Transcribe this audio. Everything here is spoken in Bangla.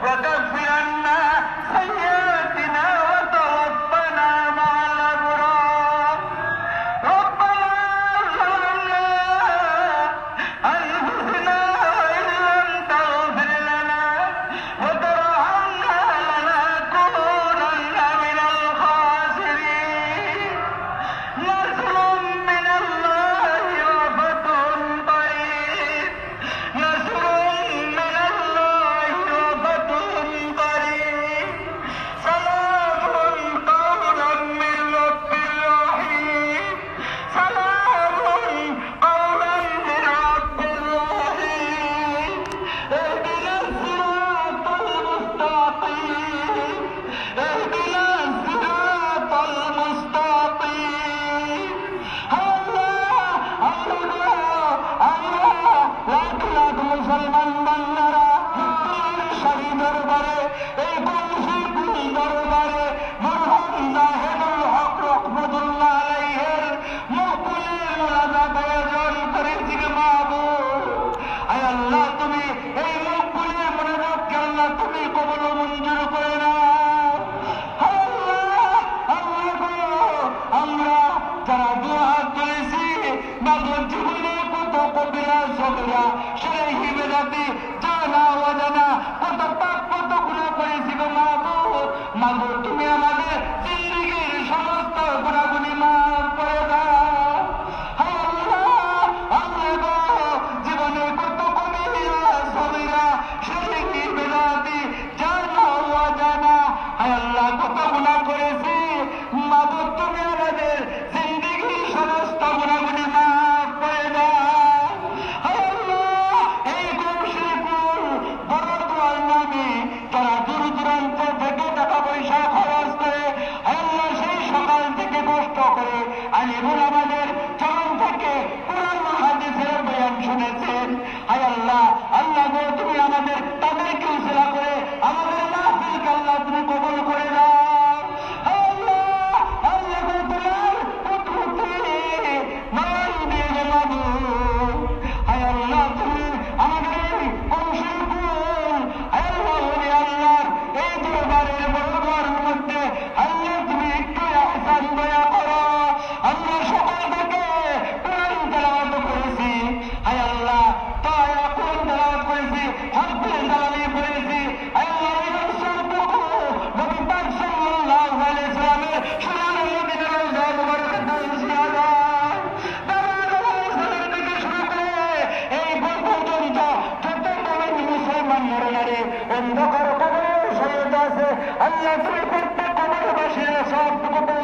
وكان কত বিলাস ঝগড়া সেই হিমেলাতে জানা অজানা কত পাপ কত গুণা করেছি গো মাগো মাগো তুমি আমাদের জিন্দিগির সমস্ত গুণাগুণি মাফ করে দাও জীবনে কত কবিরা সবিরা সেই হিমেলাতে জানা অজানা হায় আল্লাহ করতে কবর সব আসা